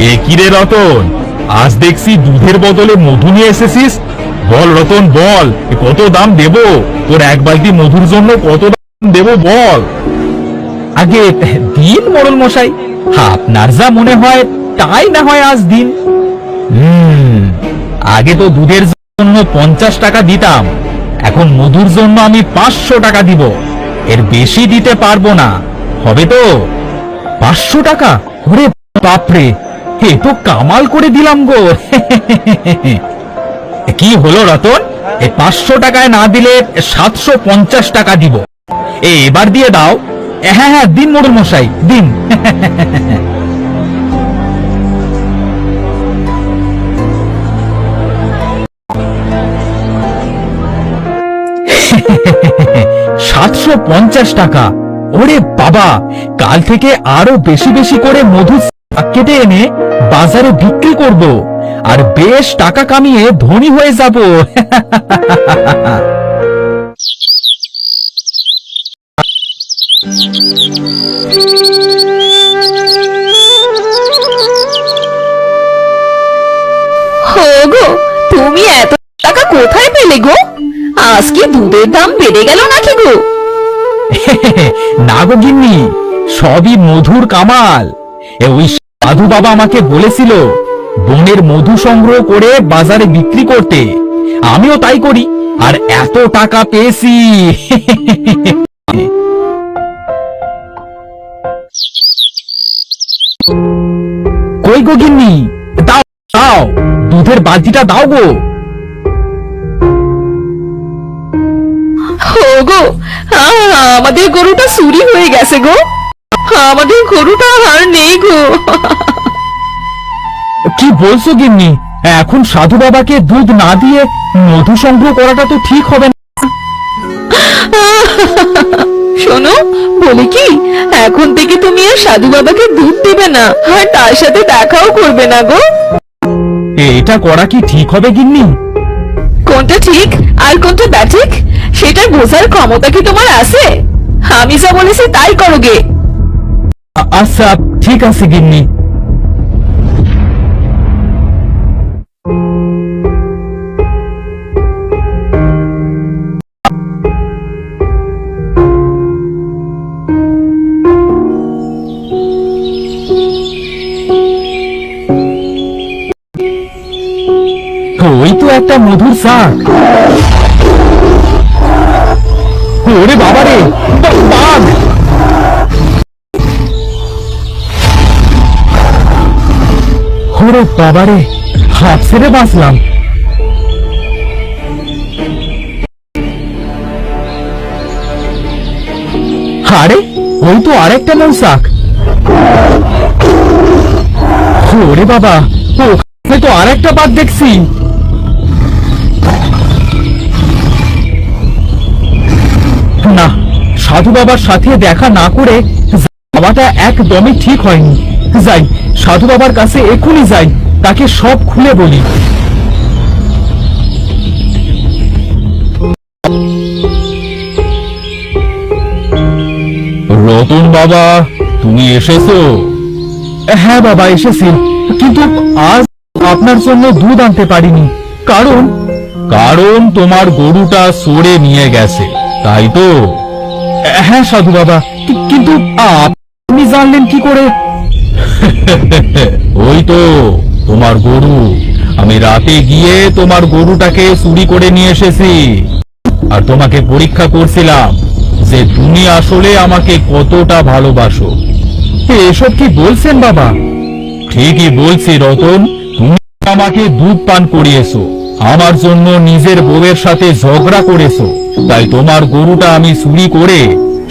এ কি রে রতন? আজ দেখছি দুধের বদলে মধু নিয়ে এসেছিস। বল রতন, বল কত দাম দেব? তোর এক বালতি মধুর জন্য কত দাম দেব বল। আগে দিন মোড়ল মশাই, আপনার যা মনে হয় তাই না হয় আজ দিন। হুম, আগে তো দুধের জন্য পঞ্চাশ টাকা দিতাম, এখন মধুর জন্য আমি পাঁচশো টাকা দিব। এর বেশি দিতে পারব না, হবে তো? পাঁচশো টাকা? ওরে বাপরে! এ তো কামাল করে দিলাম গো। কি হলো রতন? এই পাঁচশো টাকায় না দিলে সাতশো পঞ্চাশ টাকা দিব। এ এবার দিয়ে দাও। হ্যাঁ হ্যাঁ দিন মোড়ল মশাই, দিন। সাতশো পঞ্চাশ টাকা। ওরে বাবা, কাল থেকে আরও বেশি বেশি করে মধু কেটে এনে বাজারে বিক্রি করব। আর বেশ টাকা কামিয়ে ধনী হয়ে যাব। গো তুমি এত টাকা কোথায় পেলে গো? আজকে দুধের দাম বেড়ে গেল নাকি গো? না গো গিন্নি সবই মধুর কামাল। এ ওই সাধু বাবা আমাকে বলেছিল, বনের মধু সংগ্রহ করে বাজারে বিক্রি করতে। আমিও তাই করি, আর এত টাকা পেয়েছি। কই গো গিন্নি? দাও দাও, দুধের বালতিটা দাও গো। গো আমাদের গরুটা চুরি হয়ে গেছে গো। আমাদের গরুটা আর নেই গো। কি বলছো গিন্নি? এখন সাধু বাবাকে দুধ না দিয়ে মধু সংগ্রহ করাটা তো ঠিক হবে না। শোনো বলি কি এখন থেকে তুমি আর সাধু বাবাকে দুধ দেবে না আর তার সাথে দেখাও করবে না গো। এটা করা কি ঠিক হবে গিন্নি? কোনটা ঠিক আর কোনটা ব্যাঠিক সেটা বোঝার ক্ষমতা কি তোমার আছে? আমি যা বলেছি তাই করো গে। আচ্ছা ঠিক আছে গিন্নি। ওই তো একটা মধুর শাক। ওরে বাবারে! ওরে বাবারে, হাত ছেড়ে বাঁচলাম। আরে, ওই তো আরেকটা মৌসাক ওরে বাবা, ওখানে তো আরেকটা বাদ দেখছি। না, সাধু বাবার সাথে দেখা না করে যাওয়াটা একদমই ঠিক হয়নি। যাই। সাধু বাবার কাছে এখনই যাই। তাকে সব খুলে বলি। রতন বাবা তুমি এসেছ? হ্যাঁ বাবা এসেছি। কিন্তু আজ আপনার জন্য দুধ আনতে পারিনি। কারণ? কারণ তোমার গরুটা সরে নিয়ে গেছে তাই তো? হ্যাঁ সাধু বাবা। কিন্তু আপনি জানলেন কি করে? ওই তো, তোমার গরু। আমি রাতে গিয়ে তোমার গরুটাকে চুরি করে নিয়ে এসেছি। আর তোমাকে পরীক্ষা করছিলাম যে তুমি আসলে আমাকে কতটা ভালোবাসো। এসব কি বলছেন বাবা? ঠিকই বলছি, রতন। তুমি আমাকে দুধ পান করিয়েছো, আমার জন্য নিজের বউয়ের সাথে ঝগড়া করেছ। তাই তোমার গরুটা আমি চুরি করে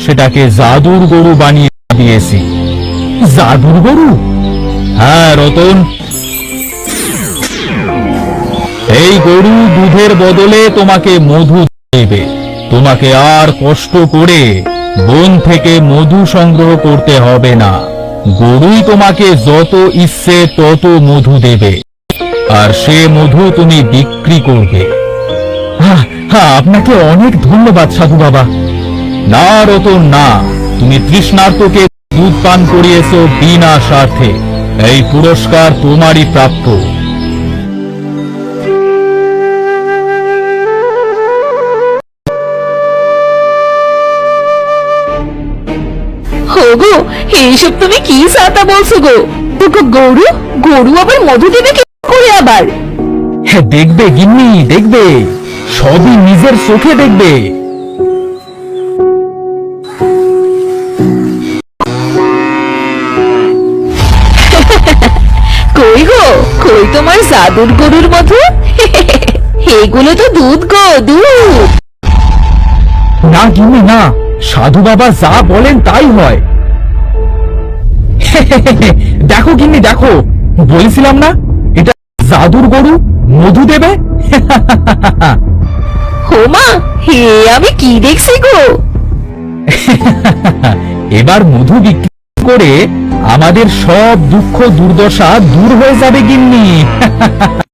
সেটাকে জাদুর গরু বানিয়ে দিয়েছি। জাদুর গরু? হ্যাঁ রতন। এই গরু দুধের বদলে তোমাকে মধু দেবে। তোমাকে আর কষ্ট করে বন থেকে মধু সংগ্রহ করতে হবে না। গরুই তোমাকে যত ইচ্ছে তত মধু দেবে। আর সে মধু তুমি বিক্রি করবে। হ্যাঁ হ্যাঁ আপনাকে অনেক ধন্যবাদ সাধু বাবা। না রতন না। তুমি তৃষ্ণার্তকে দুধ পান করিয়েছো বিনা স্বার্থে। এই পুরস্কার তোমারই প্রাপ্য। গো এইসব তুমি কি সাতা বলছো গো? গো গরু গরু আবার মধু দেবে কি করে আবার? হ্যাঁ দেখবে গিন্নি দেখবে। সবই নিজের চোখে দেখবে। কই তোমার জাদুর গরুর মধু এগুলো তো দুধ গো দুধ। না গিন্নি না। সাধু বাবা যা বলেন তাই হয়। দেখো গিন্নি দেখো। বলেছিলাম না এটা জাদুর গরু মধু দেবে? হোমা হে আমি কি দেখছি গো? এবার মধু বিক্রি করে আমাদের সব দুঃখ দুর্দশা দূর হয়ে যাবে গিন্নি।